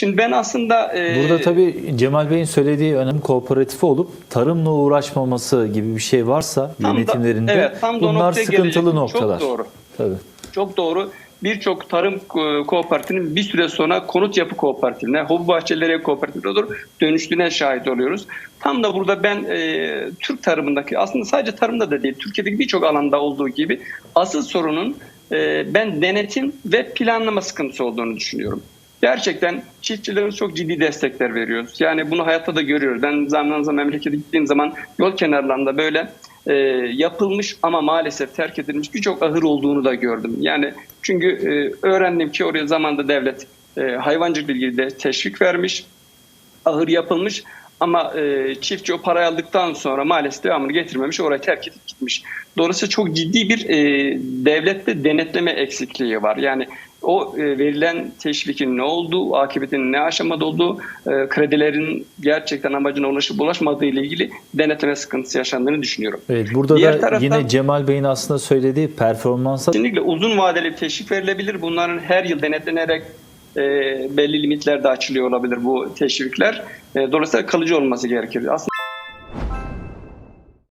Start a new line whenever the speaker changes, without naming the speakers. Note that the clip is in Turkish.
Şimdi ben aslında e,
Burada tabii Cemal Bey'in söylediği önemli kooperatifi olup tarımla uğraşmaması gibi bir şey varsa
Tam da-
yönetimlerinde
evet, tam da
bunlar sıkıntılı
gelecektim.
noktalar.
Çok doğru.
Tabii.
Çok doğru. Birçok tarım kooperatifinin bir süre sonra konut yapı kooperatifine, hobi bahçeleri kooperatifine doğru dönüştüğüne şahit oluyoruz. Tam da burada ben e, Türk tarımındaki, aslında sadece tarımda da değil, Türkiye'deki birçok alanda olduğu gibi asıl sorunun e, ben denetim ve planlama sıkıntısı olduğunu düşünüyorum. Gerçekten çiftçilerimiz çok ciddi destekler veriyoruz. Yani bunu hayatta da görüyoruz. Ben zaman zaman memlekete gittiğim zaman yol kenarlarında böyle e, yapılmış ama maalesef terk edilmiş birçok ahır olduğunu da gördüm. Yani çünkü e, öğrendim ki oraya zamanda devlet e, hayvancılıkla ilgili de teşvik vermiş, ahır yapılmış ama e, çiftçi o parayı aldıktan sonra maalesef devamını getirmemiş, orayı terk edip gitmiş. Dolayısıyla çok ciddi bir e, devlette denetleme eksikliği var. Yani o e, verilen teşvikin ne olduğu, akıbetinin ne aşamada olduğu, e, kredilerin gerçekten amacına ulaşıp ulaşmadığı ile ilgili denetleme sıkıntısı yaşandığını düşünüyorum.
Evet, burada
Diğer
da
taraftan-
yine Cemal Bey'in aslında söylediği performansa
Kesinlikle uzun vadeli teşvik verilebilir. Bunların her yıl denetlenerek e, belli limitlerde açılıyor olabilir bu teşvikler. E, dolayısıyla kalıcı olması gerekir. Aslında